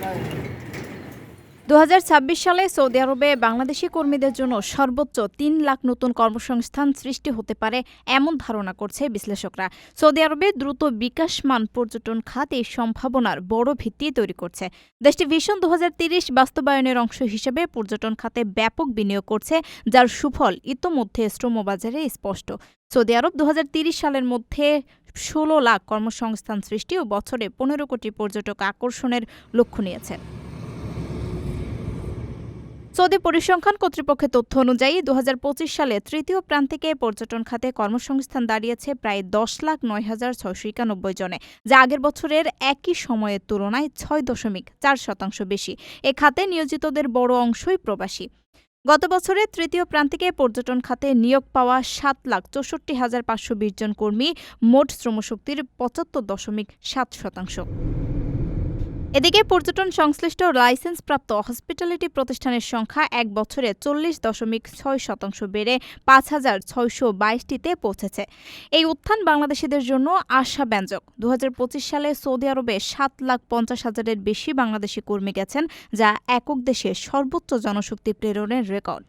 เลย দু হাজার ছাব্বিশ সালে সৌদি আরবে বাংলাদেশি কর্মীদের জন্য সর্বোচ্চ তিন লাখ নতুন কর্মসংস্থান সৃষ্টি হতে পারে এমন ধারণা করছে বিশ্লেষকরা। সৌদি আরবে দ্রুত বিকাশমান পর্যটন খাত এই সম্ভাবনার বড় ভিত্তি তৈরি করছে। দেশটি ভিশন দু বাস্তবায়নের অংশ হিসেবে পর্যটন খাতে ব্যাপক বিনিয়োগ করছে, যার সুফল ইতোমধ্যে শ্রমবাজারে স্পষ্ট। সৌদি আরব দু সালের মধ্যে ষোলো লাখ কর্মসংস্থান সৃষ্টি ও বছরে পনেরো কোটি পর্যটক আকর্ষণের লক্ষ্য নিয়েছে। সৌদি পরিসংখ্যান কর্তৃপক্ষের তথ্য অনুযায়ী দু হাজার পঁচিশ সালে তৃতীয় প্রান্তিকে পর্যটন খাতে কর্মসংস্থান দাঁড়িয়েছে প্রায় দশ লাখ নয় হাজার ছয়শো একানব্বই জনে, যা আগের বছরের একই সময়ের তুলনায় ছয় দশমিক চার শতাংশ বেশি। এ খাতে নিয়োজিতদের বড় অংশই প্রবাসী। গত বছরে তৃতীয় প্রান্তিকে পর্যটন খাতে নিয়োগ পাওয়া সাত লাখ চৌষট্টি হাজার পাঁচশো বিশ জন কর্মী, মোট শ্রমশক্তির পঁচাত্তর দশমিক সাত শতাংশ। এদিকে পর্যটন সংশ্লিষ্ট লাইসেন্সপ্রাপ্ত হসপিটালিটি প্রতিষ্ঠানের সংখ্যা এক বছরে চল্লিশ দশমিক ছয় শতাংশ বেড়ে পাঁচ হাজার ছয়শো বাইশটিতে পৌঁছেছে। এই উত্থান বাংলাদেশিদের জন্য আশাব্যঞ্জক। দু হাজার পঁচিশ সালে সৌদি আরবে সাত লাখ পঞ্চাশ হাজারের বেশি বাংলাদেশি কর্মী গেছেন, যা একক দেশে সর্বোচ্চ জনশক্তি প্রেরণের রেকর্ড।